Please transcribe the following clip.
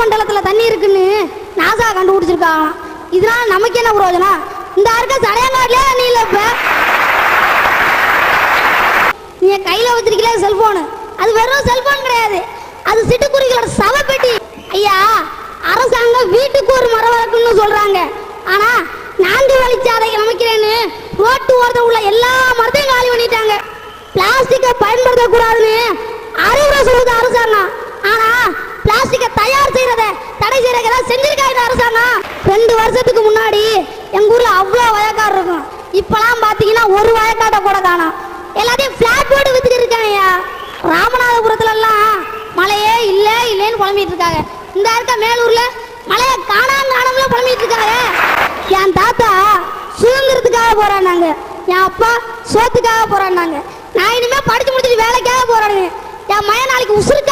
மண்டலத்துல தண்ணி இருக்குன்னு நாசா கண்டுபிடிச்சிருக்காங்களாம் இதனால நமக்கு என்ன பிரயோஜனம்? இந்த இருக்க சடையங்காட்டிலே தண்ணி இல்லை இப்போ. நீங்க கையில் வச்சிருக்கீங்களே செல்ஃபோனு அது வெறும் செல்ஃபோன் கிடையாது. அது சிட்டுக்குருவிகளோட சவப்பெட்டி. ஐயா அரசாங்கம் வீட்டுக்கு ஒரு மரம் வளர்க்கணும்னு சொல்கிறாங்க ஆனால் நான்கு வழிச்சாலை அமைக்கிறேன்னு ரோட்டு ஓரத்தில் உள்ள எல்லா மரத்தையும் காலி பண்ணிட்டாங்க. பிளாஸ்டிக்கை பயன்படுத்தக்கூடாதுன்னு அறிவு செஞ்சிருக்காங்க அரசாங்கம் ரெண்டு வருஷத்துக்கு முன்னாடி எங்க ஊர்ல அவ்வளோ வயக்காடு இருக்கும். இப்பெல்லாம் பாத்தீங்கன்னா ஒரு வயக்காட்டை கூட காணும். எல்லாத்தையும் பிளாட் போர்டு வித்துட்டு இருக்காங்கய்யா ராமநாதபுரத்துல எல்லாம் மழையே இல்ல இல்லைன்னு புலம்பிட்டு இருக்காங்க. இந்த இருக்க மேலூர்ல மழையை காணாம காணாமல புலம்பிட்டு இருக்காங்க. என் தாத்தா சுதந்திரத்துக்காக போராடினாங்க. என் அப்பா சோத்துக்காக போராடினாங்க. நான் இனிமே படிச்சு முடிச்சுட்டு வேலைக்காக போராடுவேன். என் மைய நாளைக்கு உசுருக்காகவே